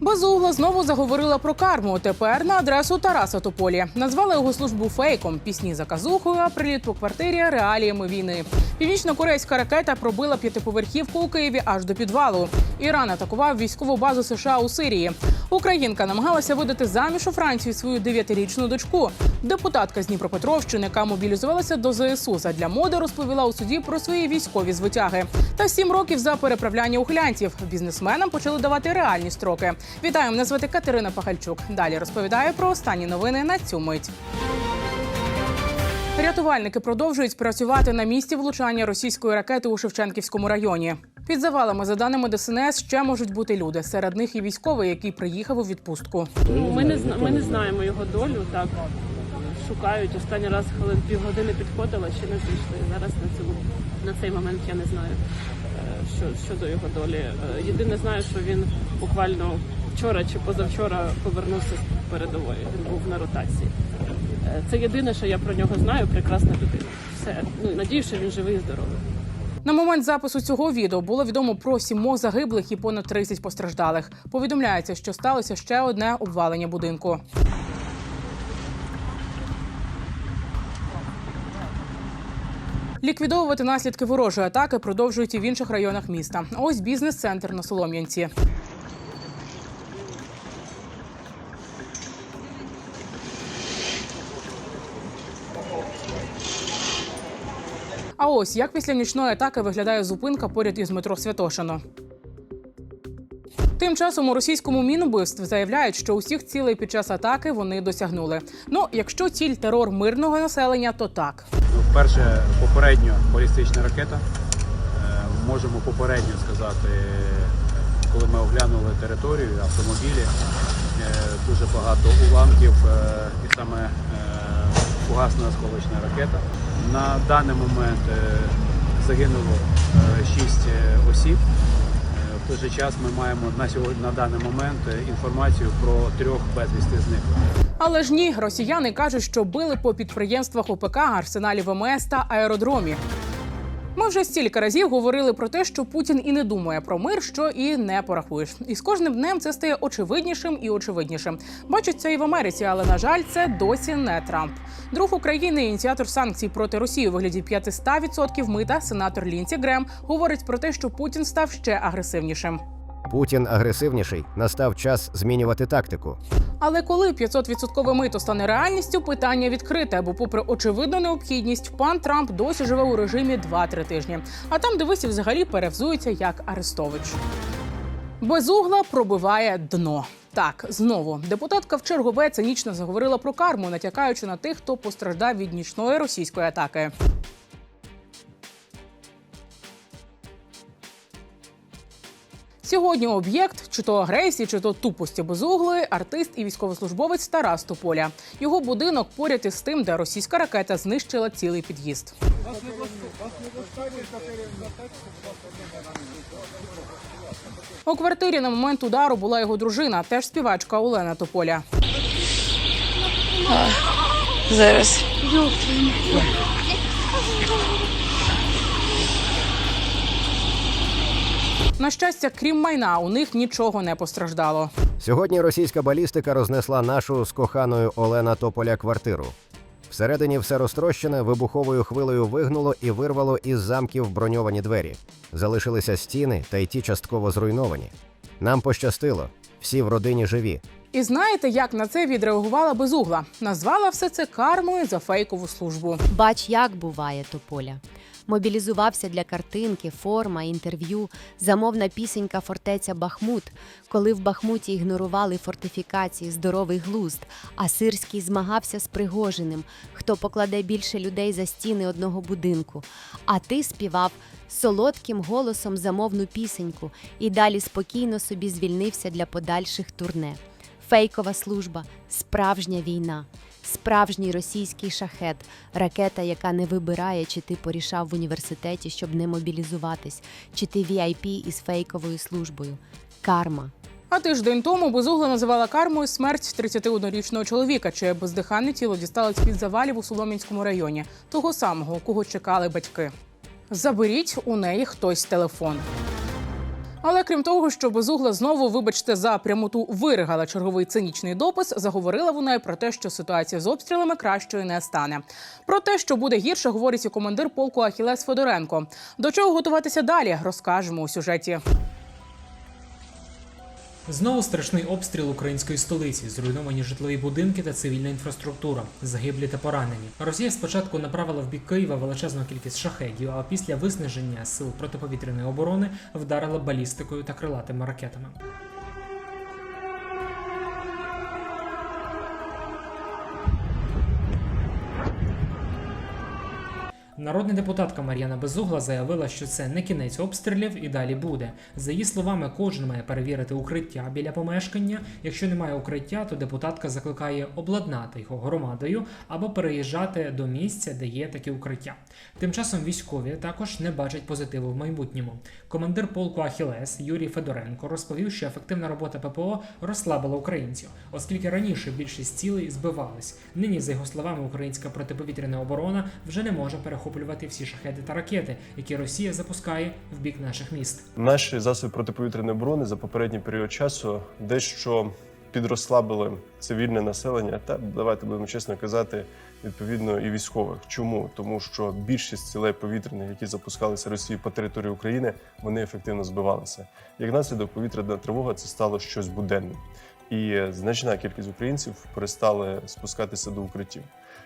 Безугла знову заговорила про карму. Тепер на адресу Тараса Тополі. Назвали його службу фейком. Пісні заказухою, а приліт по квартирі реаліями війни. Північно-корейська ракета пробила п'ятиповерхівку у Києві аж до підвалу. Іран атакував військову базу США у Сирії. Українка намагалася видати заміж у Францію свою дев'ятирічну дочку. Депутатка з Дніпропетровщини, яка мобілізувалася до ЗСУ задля моди, розповіла у суді про свої військові звитяги. Та сім років за переправляння ухилянців. Бізнесменам почали давати реальні строки. Вітаю, мене звати Катерина Пахальчук. Далі розповідаю про останні новини на цю мить. Рятувальники продовжують працювати на місці влучання російської ракети у Шевченківському районі. Під завалами, за даними ДСНС, ще можуть бути люди. Серед них і військовий, який приїхав у відпустку. Ну, ми не зна- ми не знаємо його долю. Так шукають. Останній раз хвилин півгодини підходила, ще не знайшли. Зараз на цьому на цей момент я не знаю, е, що щодо його долі. Е, Єдине знаю, що він буквально вчора чи позавчора повернувся з передової. Він був на ротації. Е, Це єдине, що я про нього знаю. Прекрасна людина. Все ну надію, що він живий і здоровий. На момент запису цього відео було відомо про сімох загиблих і понад 30 постраждалих. Повідомляється, що сталося ще одне обвалення будинку. Ліквідовувати наслідки ворожої атаки продовжують і в інших районах міста. Ось бізнес-центр на Солом'янці. Ось як після нічної атаки виглядає зупинка поряд із метро Святошино. Тим часом у російському мінубивств заявляють, що усіх цілей під час атаки вони досягнули. Ну, якщо ціль терор мирного населення, то так. Вперше попередньо балістична ракета. Е, Можемо попередньо сказати, коли ми оглянули територію, автомобілі, е, дуже багато уламків е, і саме фугасна осколочна ракета. На даний момент е, загинуло 6 осіб. Е, В той же час ми маємо на сьогодні на даний момент е, інформацію про трьох безвісти зниклих. Але ж ні, росіяни кажуть, що били по підприємствах ОПК, арсеналі ВМС та аеродромі. Ми вже стільки разів говорили про те, що Путін і не думає про мир, що і не порахуєш. І з кожним днем це стає очевиднішим і очевиднішим. Бачить це і в Америці, але на жаль, це досі не Трамп. Друг України, ініціатор санкцій проти Росії у вигляді 500% мита, сенатор Лінці Грем, говорить про те, що Путін став ще агресивнішим. Путін агресивніший. Настав час змінювати тактику. Але коли 500% мито стане реальністю, питання відкрите, бо, попри очевидну необхідність, пан Трамп досі живе у режимі 2-3 тижні. А там, дивися, взагалі перевзується як Арестович. Безугла пробиває дно. Так, знову депутатка в чергове цинічно заговорила про карму, натякаючи на тих, хто постраждав від нічної російської атаки. Сьогодні об'єкт чи то агресії, чи то тупості безуглої артист і військовослужбовець Тарас Тополя. Його будинок поряд із тим, де російська ракета знищила цілий під'їзд. У квартирі на момент удару була його дружина, теж співачка Олена Тополя. Зараз. На щастя, крім майна, у них нічого не постраждало. Сьогодні російська балістика рознесла нашу з коханою Олена Тополя квартиру. Всередині все розтрощене, вибуховою хвилею вигнуло і вирвало із замків броньовані двері. Залишилися стіни, та й ті частково зруйновані. Нам пощастило, всі в родині живі. І знаєте, як на це відреагувала безугла? Назвала все це кармою за фейкову службу. Бач, як буває тополя. Мобілізувався для картинки, форма, інтерв'ю, замовна пісенька фортеця Бахмут, коли в Бахмуті ігнорували фортифікації, здоровий глузд, а Сирський змагався з Пригожиним, хто покладе більше людей за стіни одного будинку. А ти співав солодким голосом замовну пісеньку і далі спокійно собі звільнився для подальших турне. Фейкова служба, справжня війна, справжній російський шахет, ракета, яка не вибирає, чи ти порішав в університеті, щоб не мобілізуватись, чи ти VIP із фейковою службою. Карма. А тиждень тому безугла називала кармою смерть 31-річного чоловіка, чиє бездиханне тіло дістали з-під завалів у Солом'янському районі, того самого, кого чекали батьки. Заберіть у неї хтось телефон. Але крім того, що безугла знову, вибачте, за прямоту виригала черговий цинічний допис, заговорила вона про те, що ситуація з обстрілами кращою не стане. Про те, що буде гірше, говорить і командир полку Ахілес Федоренко. До чого готуватися далі, розкажемо у сюжеті. Знову страшний обстріл української столиці, зруйновані житлові будинки та цивільна інфраструктура, загиблі та поранені. Росія спочатку направила в бік Києва величезну кількість шахедів, а після виснаження сил протиповітряної оборони вдарила балістикою та крилатими ракетами. Народна депутатка Мар'яна Безугла заявила, що це не кінець обстрілів і далі буде. За її словами, кожен має перевірити укриття біля помешкання. Якщо немає укриття, то депутатка закликає обладнати його громадою або переїжджати до місця, де є такі укриття. Тим часом військові також не бачать позитиву в майбутньому. Командир полку Ахілес Юрій Федоренко розповів, що ефективна робота ППО розслабила українців, оскільки раніше більшість цілей збивались. Нині, за його словами, українська протиповітряна оборона вже не може перехоплювати всі шахеди та ракети, які Росія запускає в бік наших міст. Наші засоби протиповітряної оборони за попередній період часу дещо підрослабили цивільне населення, та давайте будемо чесно казати, відповідно і військових. Чому? Тому що більшість цілей повітряних, які запускалися Росією по території України, вони ефективно збивалися. Як наслідок, повітряна тривога це стало щось буденним. І значна кількість українців перестали спускатися до укриттів.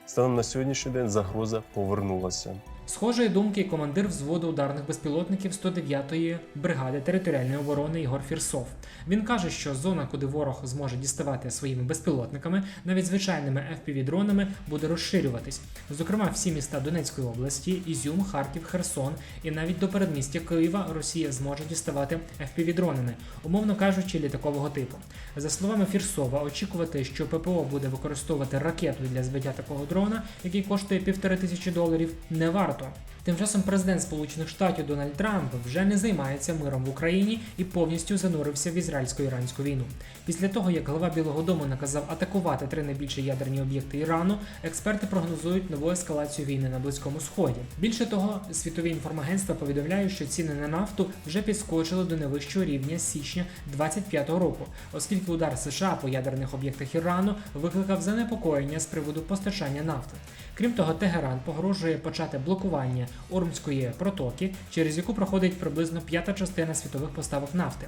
Станом на сьогоднішній день загроза повернулася. Схожої думки командир взводу ударних безпілотників 109-ї бригади територіальної оборони Ігор Фірсов. Він каже, що зона, куди ворог зможе діставати своїми безпілотниками, навіть звичайними FPV-дронами, буде розширюватись. Зокрема, всі міста Донецької області, Ізюм, Харків, Херсон і навіть до передмістя Києва Росія зможе діставати FPV-дронами, умовно кажучи, літакового типу. За словами Фірсова, очікувати, що ППО буде використовувати ракету для збиття такого дрона, який коштує півтори тисячі доларів, не варто. Тим часом президент Сполучених Штатів Дональд Трамп вже не займається миром в Україні і повністю занурився в ізраїльсько-іранську війну. Після того, як глава Білого Дому наказав атакувати три найбільші ядерні об'єкти Ірану, експерти прогнозують нову ескалацію війни на Близькому Сході. Більше того, світові інформагентства повідомляють, що ціни на нафту вже підскочили до найвищого рівня з січня 25-го року, оскільки удар США по ядерних об'єктах Ірану викликав занепокоєння з приводу постачання нафти. Крім того, Тегеран погрожує почати блокування Ормської протоки, через яку проходить приблизно п'ята частина світових поставок нафти.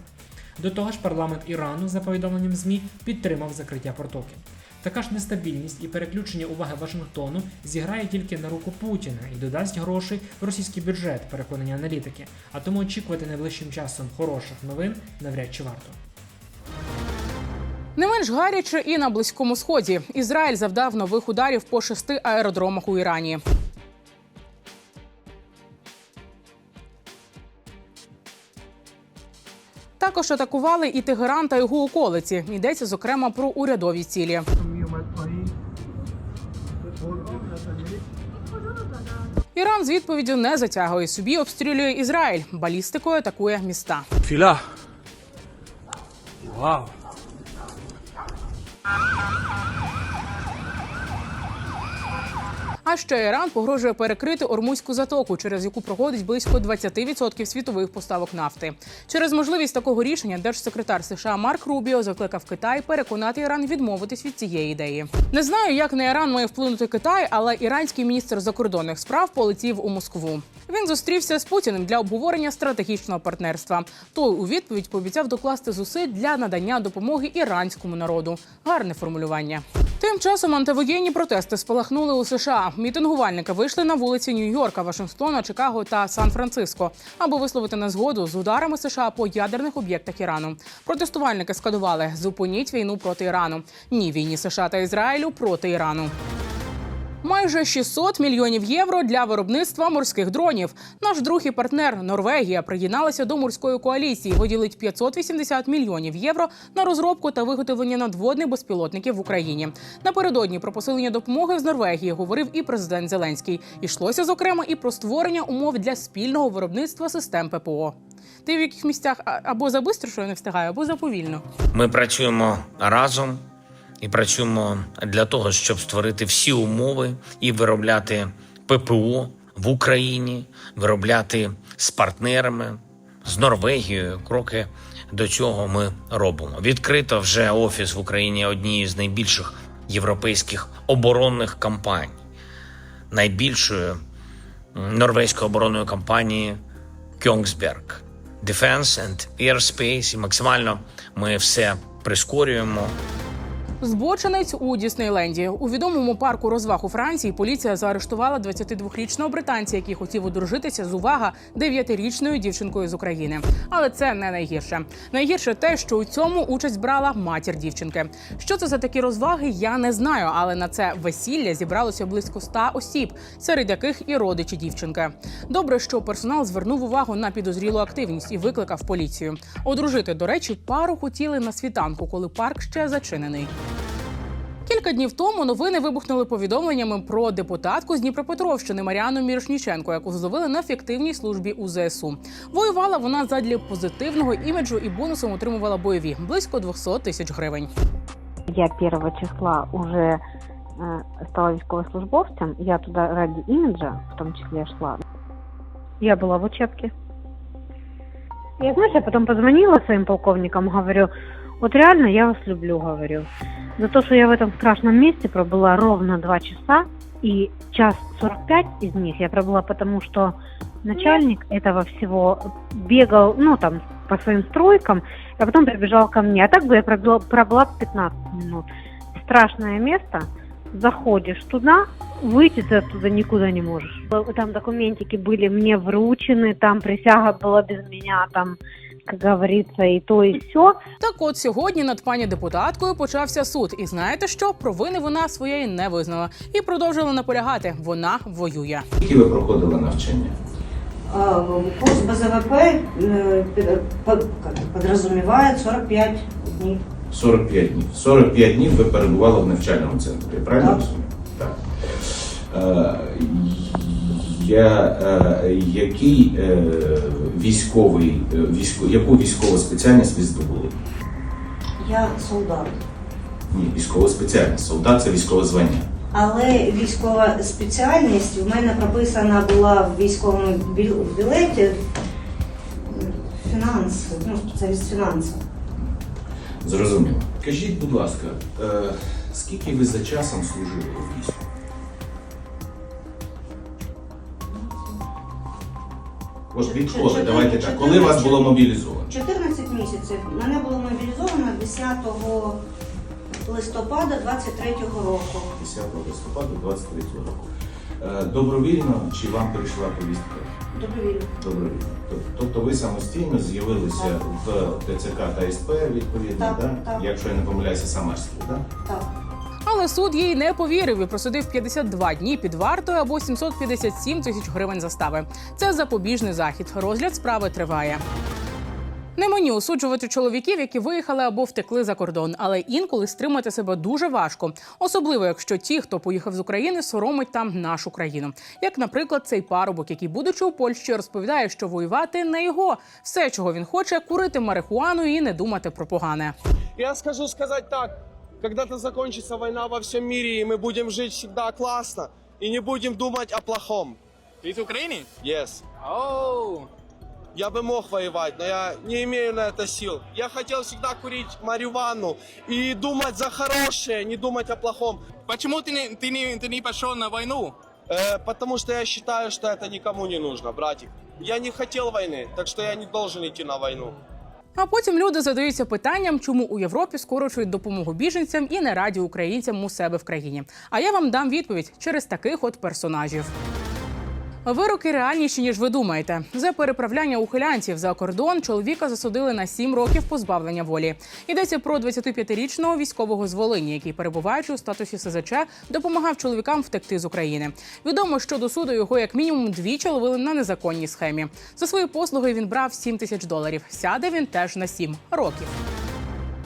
До того ж, парламент Ірану, за повідомленням ЗМІ, підтримав закриття протоки. Така ж нестабільність і переключення уваги Вашингтону зіграє тільки на руку Путіна і додасть грошей в російський бюджет, переконані аналітики. А тому очікувати найближчим часом хороших новин навряд чи варто. Не менш гаряче і на близькому сході. Ізраїль завдав нових ударів по шести аеродромах у Ірані. Також атакували і Тегеран та його околиці. Йдеться зокрема про урядові цілі. Іран з відповіддю не затягує собі, обстрілює Ізраїль. Балістикою атакує міста. Філя. Вау. А ще Іран погрожує перекрити Ормузьку затоку, через яку проходить близько 20% світових поставок нафти. Через можливість такого рішення держсекретар США Марк Рубіо закликав Китай переконати Іран відмовитись від цієї ідеї. Не знаю, як на Іран має вплинути Китай, але іранський міністр закордонних справ полетів у Москву. Він зустрівся з Путіним для обговорення стратегічного партнерства. Той у відповідь пообіцяв докласти зусиль для надання допомоги іранському народу. Гарне формулювання. Тим часом антивоєнні протести спалахнули у США. Мітингувальники вийшли на вулиці Нью-Йорка, Вашингтона, Чикаго та Сан-Франциско, аби висловити незгоду з ударами США по ядерних об'єктах Ірану. Протестувальники скадували зупиніть війну проти Ірану. Ні війні США та Ізраїлю проти Ірану. Майже 600 мільйонів євро для виробництва морських дронів. Наш друг і партнер Норвегія приєдналася до морської коаліції. Виділить 580 мільйонів євро на розробку та виготовлення надводних безпілотників в Україні. Напередодні про посилення допомоги з Норвегії говорив і президент Зеленський. Ішлося зокрема і про створення умов для спільного виробництва систем ППО. Ти в яких місцях або забистро, що я не встигаю, або заповільно. Ми працюємо разом і працюємо для того, щоб створити всі умови і виробляти ППО в Україні, виробляти з партнерами з Норвегією. Кроки до цього ми робимо. Відкрито вже офіс в Україні однієї з найбільших європейських оборонних компаній, найбільшої норвезької оборонної компанії Kongsberg Defense and Airspace. І максимально ми все прискорюємо. Збочинець у Діснейленді у відомому парку розваг у Франції поліція заарештувала 22-річного британця, який хотів одружитися з увага 9-річною дівчинкою з України. Але це не найгірше. Найгірше те, що у цьому участь брала матір дівчинки. Що це за такі розваги? Я не знаю, але на це весілля зібралося близько 100 осіб, серед яких і родичі дівчинки. Добре, що персонал звернув увагу на підозрілу активність і викликав поліцію. Одружити, до речі, пару хотіли на світанку, коли парк ще зачинений. Кілька днів тому новини вибухнули повідомленнями про депутатку з Дніпропетровщини Маріану Мірошніченко, яку зловили на фіктивній службі у ЗСУ. Воювала вона задля позитивного іміджу і бонусом отримувала бойові близько 200 тисяч гривень. Я первого числа уже э, стала військовослужбовцем. Я туда ради имиджа, в том числе, шла. Я была в учебке. Я, знаешь, я потом позвонила своим полковникам, говорю, вот реально я вас люблю, говорю. За то, что я в этом страшном месте пробыла ровно два часа, и час 45 из них я пробыла потому, что начальник этого всего бегал, ну, там, по своим стройкам, а потом прибежал ко мне. А так бы я пробыла, пробыла 15 минут. Страшное место. Заходишь туда, выйти ты оттуда никуда не можешь. Там документики были мне вручены, там присяга была без меня, там, как говорится, и то, и все. Так от сьогодні над пані депутаткою почався суд. І знаєте що? Провини вона своєї не визнала і продовжила наполягати. Вона воює. Які ви проходили навчання? А, Курс БЗВП э, под- как подразумевает 45 дней. 45 днів. 45 днів ви перебували в навчальному центрі, я правильно Так. розумію? Так. Е, я, е, який е, військовий, е, військо, яку військову спеціальність ви здобули? Я солдат. Ні, військова спеціальність. Солдат це військове звання. Але військова спеціальність в мене прописана була в військовому біл- білеті м, фінанс, ну, спеціаліст фінансів. Зрозуміло. Кажіть, будь ласка, скільки ви за часом служили у війську? От відколи, давайте так. Коли вас було мобілізовано? 14 місяців. Мене було мобілізовано 10 листопада 23-го року. 10 листопада 23 року. Е, Добровільно чи вам прийшла повістка? Добровільно. Добровільно. Тобто ви самостійно з'явилися в ТЦК та СП, відповідно, Так, да? так. якщо я не помиляюся, Самарський, да? Так. Але суд їй не повірив і просудив 52 дні під вартою або 757 тисяч гривень застави. Це запобіжний захід. Розгляд справи триває. Не мені осуджувати чоловіків, які виїхали або втекли за кордон, але інколи стримати себе дуже важко, особливо якщо ті, хто поїхав з України, соромить там нашу країну. Як, наприклад, цей парубок, який, будучи у Польщі, розповідає, що воювати не його. Все, чого він хоче, курити марихуану і не думати про погане. Я скажу сказать так. Когда-то закончится война во всем мире, и мы будем жить всегда классно. И не будем думать о плохом. Ты из Украины? Yes. Оу. Я бы мог воевать, но я не имею на это сил. Я хотел всегда курить марихуану и думать за хорошее, не думать о плохом. Почему ты не, ты не, ты не пошел на войну? Э, потому что я считаю, что это никому не нужно, братик. Я не хотел войны, так что я не должен идти на войну. А потім люди задаються питанням, чому у Європі скорочують допомогу біженцям і не раді українцям у себе в країні. А я вам дам відповідь через таких от персонажів. Вироки реальніші, ніж ви думаєте. За переправляння ухилянців за кордон чоловіка засудили на 7 років позбавлення волі. Йдеться про 25-річного військового з Волині, який, перебуваючи у статусі СЗЧ, допомагав чоловікам втекти з України. Відомо, що до суду його як мінімум двічі ловили на незаконній схемі. За свої послуги він брав 7 тисяч доларів. Сяде він теж на 7 років.